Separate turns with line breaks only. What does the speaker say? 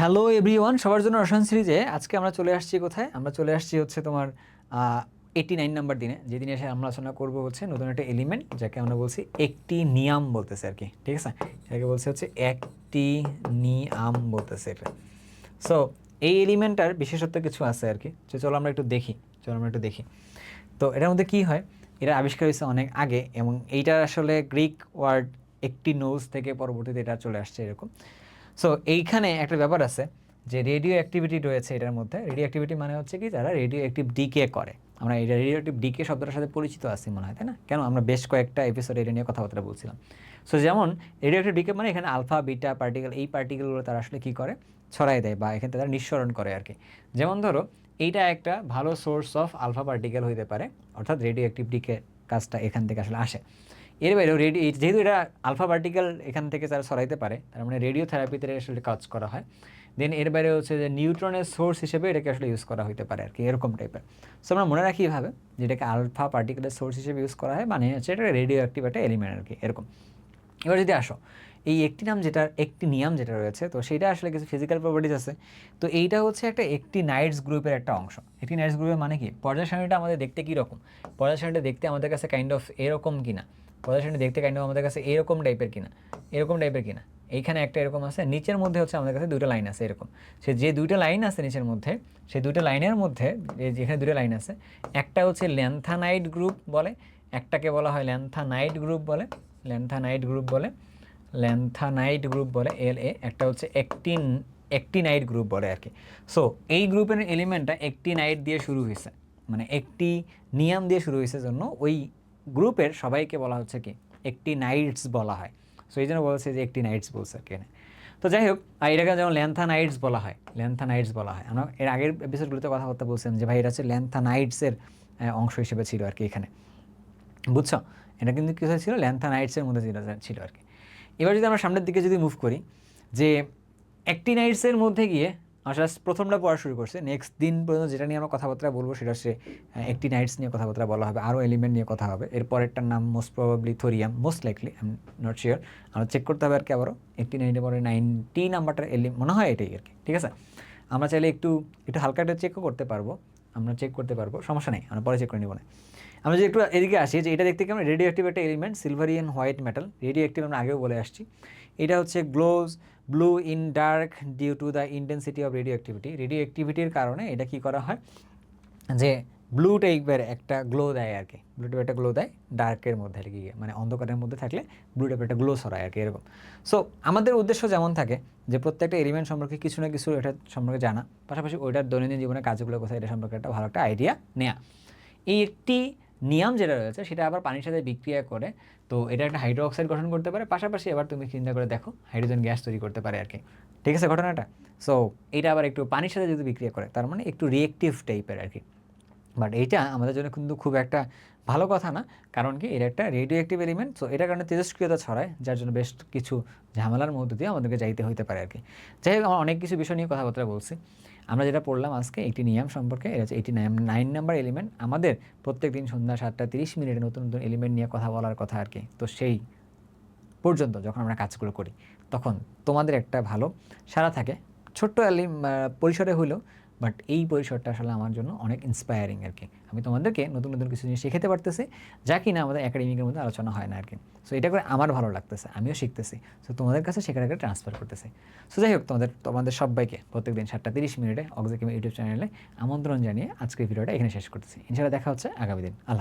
Hello everyone সবার জন্য রসায়ন সিরিজে আজকে আমরা চলে আসছি কোথায়? আমরা চলে আসছি হচ্ছে তোমার এইটি নাইন নাম্বার দিনে। যেদিনে এসে আমরা আলোচনা করব হচ্ছে নতুন একটা এলিমেন্ট যাকে আমরা বলছি একটি নিয়াম বলতেছে আর কি। ঠিক আছে? এটাকে বলছে হচ্ছে একটি নিয়াম বলতেছে এটা। সো এই এলিমেন্টটার বিশেষত্ব কিছু আছে আর কি। চলো আমরা একটু দেখি। চলো আমরা একটু দেখি। তো এটার মধ্যে কী হয়? এটা আবিষ্কার হয়েছে অনেক আগে এবং এইটা আসলে গ্রিক ওয়ার্ড একটি নোজ থেকে পরবর্তীতে এটা চলে আসছে এরকম। সো এইখানে একটা ব্যাপার আছে যে রেডিও অ্যাক্টিভিটি রয়েছে এটার মধ্যে। রেডিও অ্যাক্টিভিটি মানে হচ্ছে কি যারা রেডিও অ্যাক্টিভ ডিকে করে। আমরা এই রেডিও অ্যাক্টিভ ডিকে শব্দটার সাথে পরিচিত আছি মনে হয়, তাই না? কেন? আমরা বেশ কয়েকটা এপিসোড এটা নিয়ে কথাবার্তা বলছিলাম। সো যেমন রেডিও অ্যাক্টিভ ডিকে মানে এখানে আলফা বিটা পার্টিকেল এই পার্টিকেলগুলো তারা আসলে কী করে? ছড়াই দেয় বা এখানে তারা নিঃসরণ করে আর কি। যেমন ধরো, এইটা একটা ভালো সোর্স অফ আলফা পার্টিকেল হইতে পারে, অর্থাৎ রেডিও অ্যাক্টিভ ডিকে কাজটা এখান থেকে আসলে আসে। এর বাইরেও রেডিও যেহেতু এটা আলফা পার্টিকেল এখান থেকে তারা সরাইতে পারে, তার মানে রেডিও থেরাপিতে আসলে কাজ করা হয়। দেন এর বাইরে হচ্ছে যে নিউট্রনের সোর্স হিসেবে এটাকে আসলে ইউজ করা হতে পারে আর কি, এরকম টাইপের সো আমরা মনে রাখি এইভাবে যেটাকে আলফা পার্টিকেলের সোর্স হিসেবে ইউজ করা হয় মানে হচ্ছে এটা রেডিও অ্যাক্টিভ একটা এলিমেন্ট আর কি, এরকম। এবার যদি আসো, এই একটি নাম যেটা একটি নিয়ম যেটা রয়েছে, তো সেটা আসলে কিছু ফিজিক্যাল প্রপার্টিজ আছে। তো এইটা হচ্ছে একটা একটি নাইটস গ্রুপের একটা অংশ। একটি নাইটস গ্রুপের মানে কি? পর্যায় সারণীটা আমাদের দেখতে কীরকম? পর্যায় সারণীটা দেখতে আমাদের কাছে কাইন্ড অফ এরকম কিনা? সারণী দেখতে কাইন্ড আমাদের কাছে এরকম টাইপের কিনা, এরকম টাইপের কিনা। এইখানে একটা এরকম আছে, নিচের মধ্যে হচ্ছে আমাদের কাছে দুটো লাইন আছে এরকম। সে যে দুইটা লাইন আছে নিচের মধ্যে সেই দুটো লাইনের মধ্যে যেখানে দুটো লাইন আছে, একটা হচ্ছে ল্যান্থানাইট গ্রুপ বলে, একটাকে বলা হয় ল্যান্থানাইট গ্রুপ বলে ল্যান্থানাইট গ্রুপ বলে ল্যান্থানাইট গ্রুপ বলে এল এ একটা হচ্ছে একটিন একটিনাইট গ্রুপ বলে আর কি। সো এই গ্রুপের এলিমেন্টটা একটিনাইট দিয়ে শুরু হয়েছে। মানে একটি নিয়াম দিয়ে শুরু হয়েছে জন্য ওই গ্রুপের সবাইকে বলা হচ্ছে কি? একটি নাইটস বলা হয়। সো এই জন্য বলছে যে একটি নাইটস বলছে আর কি। তো যাই হোক, আর এটাকে যেমন ল্যান্থানাইটস বলা হয় ল্যান্থানাইটস বলা হয়। আমরা এর আগের এপিসোডগুলোতে কথাবার্তা বলছিলাম যে, ভাই, এটা হচ্ছে ল্যান্থানাইটসের অংশ হিসেবে ছিল আর কি এখানে। বুঝছ? এটা কিন্তু কিছু ছিল ল্যান্থানাইটসের মধ্যে ছিল ছিল আর কি। এবার যদি আমরা সামনের দিকে যদি মুভ করি, যে অ্যাক্টিনাইটসের মধ্যে গিয়ে আসলে প্রথমটা পড়া শুরু করছে। নেক্সট দিন পর্যন্ত যেটা নিয়ে আমরা কথাবার্তা বলব সেটা হচ্ছে নাইটস নিয়ে কথাবার্তা বলা হবে, আরও এলিমেন্ট নিয়ে কথা হবে। এর পরেরটার নাম most probably thorium most likely I am not sure আমরা চেক করতে হবে আর কি আবারও। একটি নাইনের পরে নাইনটি নাম্বারটার এলি মনে হয় এটাই আর কি, ঠিক আছে? আমরা চাইলে একটু একটু হালকা একটা চেকও করতে পারব। আমরা চেক করতে পারব। সমস্যা নেই, আমরা পরে চেক করে নিব না। আমরা যদি একটু এদিকে আসি যে এটা দেখতে কেমন? রেডিও অ্যাক্টিভ একটা element silvery white metal radio active আমরা আগেও বলে আসছি। এটা হচ্ছে glows blue in dark due to the intensity of radio activity radio অ্যাক্টিভিটির কারণে এটা কি করা হয়? যে ব্লু টাইপের একটা গ্লো দেয় আর কি। ব্লু টাইপের একটা গ্লো দেয় ডার্কের মধ্যে আর কি মানে অন্ধকারের মধ্যে থাকলে ব্লু টাইপের একটা গ্লো ছড়ায় আর কি, এরকম। সো আমাদের উদ্দেশ্য যেমন থাকে যে প্রত্যেকটা এলিমেন্ট সম্পর্কে কিছু না কিছু এটা সম্পর্কে জানা, পাশাপাশি ওইটার দৈনন্দিন জীবনে কাজগুলো কোথায়, এটা সম্পর্কে একটা ভালো একটা আইডিয়া নেওয়া এই একটি নিয়ম যেটা রয়েছে, সেটা আবার পানির সাথে বিক্রিয়া করে, তো এটা একটা হাইড্রো অক্সাইড গঠন করতে পারে, পাশাপাশি আবার তুমি চিন্তা করে দেখো হাইড্রোজেন গ্যাস তৈরি করতে পারে আর কি। ঠিক আছে ঘটনাটা? সো এটা আবার একটু পানির সাথে যদি বিক্রিয়া করে, তার মানে একটু রিয়েক্টিভ টাইপের আর কি। বাট এইটা আমাদের জন্য কিন্তু খুব একটা ভালো কথা না। কারণ কি? এটা একটা রেডিও অ্যাক্টিভ এলিমেন্ট সো এটার কারণে তেজস্ক্রিয়তা ছড়ায়, যার জন্য বেশ কিছু ঝামেলার মধ্য দিয়ে আমাদেরকে যাইতে হইতে পারে আর কি যাই হোক, আমরা অনেক কিছু বিষয় নিয়ে কথাবার্তা বলছি। আমরা যেটা পড়লাম আজকে একটি নিয়ম সম্পর্কে, এটা হচ্ছে এইটি নাইন নাম্বার এলিমেন্ট আমাদের প্রত্যেক দিন সন্ধ্যা সাতটা তিরিশ মিনিটে নতুন নতুন এলিমেন্ট নিয়ে কথা বলার কথা আর কি তো সেই পর্যন্ত যখন আমরা কাজগুলো করি, তখন তোমাদের একটা ভালো সারা থাকে। ছোট্ট এলি পরিসরে হলেও বাট এই পরিসরটা আসলে আমার জন্য অনেক ইন্সপায়ারিং আর কি আমি তোমাদেরকে নতুন নতুন কিছু জিনিস শেখাতে পারতেছি, যা কিনা আমাদের একাডেমিকের মধ্যে আলোচনা হয় না আর কি সো এটা করে আমার ভালো লাগতেছে, আমিও শিখতেছি। সো তোমাদের কাছে শেখার আগে ট্রান্সফার করতেছি। সো যাই হোক, তোমাদের তোমাদের সবাইকে প্রত্যেক দিন সাতটা তিরিশ মিনিটে অক্সিকিম ইউটিউব চ্যানেলে আমন্ত্রণ জানিয়ে আজকের ভিডিওটা এখানে শেষ করতেছি। ইনশাআল্লাহ দেখা হচ্ছে আগামী দিন। আল্লাহ।